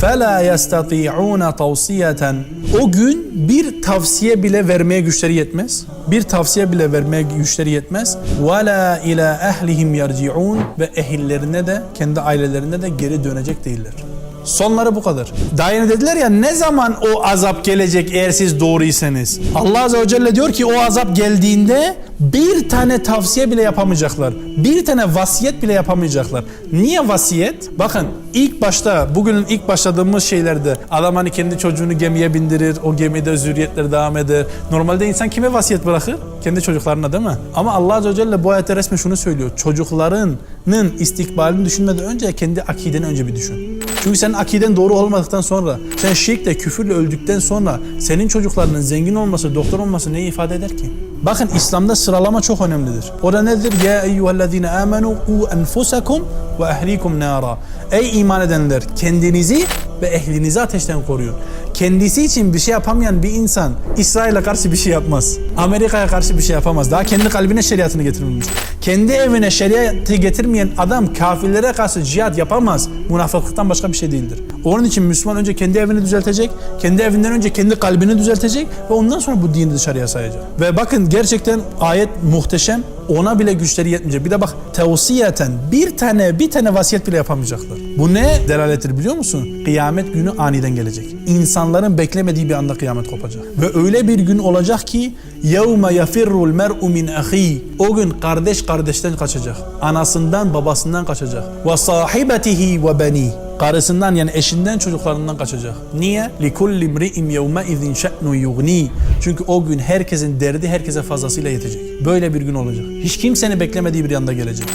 فَلَا يَسْتَطِيعُونَ تَوْصِيَةً O gün bir tavsiye bile vermeye güçleri yetmez. Bir tavsiye bile vermeye güçleri yetmez. وَلَا اِلَى اَهْلِهِمْ يَرْجِعُونَ Ve ehillerine de, kendi ailelerine de geri dönecek değiller. Sonları bu kadar. Daha yeni dediler ya ne zaman o azap gelecek eğer siz doğruysanız. Allah Azze ve Celle diyor ki o azap geldiğinde bir tane tavsiye bile yapamayacaklar. Bir tane vasiyet bile yapamayacaklar. Niye vasiyet? Bakın ilk başta bugünün ilk başladığımız şeylerde adam hani kendi çocuğunu gemiye bindirir. O gemide zürriyetler devam eder. Normalde insan kime vasiyet bırakır? Kendi çocuklarına değil mi? Ama Allah Azze ve Celle bu ayette resmen şunu söylüyor. Çocuklarının istikbalini düşünmeden önce kendi akideni önce bir düşün. Çünkü senin akiden doğru olmadıktan sonra, sen şirkle, küfürle öldükten sonra senin çocuklarının zengin olması, doktor olması neyi ifade eder ki? Bakın İslam'da sıralama çok önemlidir. O da nedir? Ya eyyühellezine amenu u enfusakum ve ehlikum nara. Ey iman edenler kendinizi ve ehlinizi ateşten koruyun. Kendisi için bir şey yapamayan bir insan İsrail'e karşı bir şey yapmaz. Amerika'ya karşı bir şey yapamaz. Daha kendi kalbine şeriatını getirmemiş. Kendi evine şeriatı getirmeyen adam kafirlere karşı cihat yapamaz. Münafıklıktan başka bir şey değildir. Onun için Müslüman önce kendi evini düzeltecek, kendi evinden önce kendi kalbini düzeltecek ve ondan sonra bu dini dışarıya sayacak. Ve bakın gerçekten ayet muhteşem. Ona bile güçleri yetmeyecek. Bir de bak tevsiyeten bir tane bir tane vasiyet bile yapamayacaklar. Bu ne delalettir biliyor musun? Kıyamet günü aniden gelecek. İnsanların beklemediği bir anda kıyamet kopacak. Ve öyle bir gün olacak ki يَوْمَ يَفِرُّ الْمَرْءُ مِنْ أَخِيهِ O gün kardeş kardeşten kaçacak. Anasından babasından kaçacak. وَصَاحِبَتِهِ وَبَنِيهِ Karısından yani eşinden çocuklarından kaçacak. Niye? لِكُلِّ امْرِئٍ يَوْمَئِذٍ شَأْنُ يُغْنِيهِ Çünkü o gün herkesin derdi herkese fazlasıyla yetecek. Böyle bir gün olacak. Hiç kimsenin beklemediği bir anda gelecek.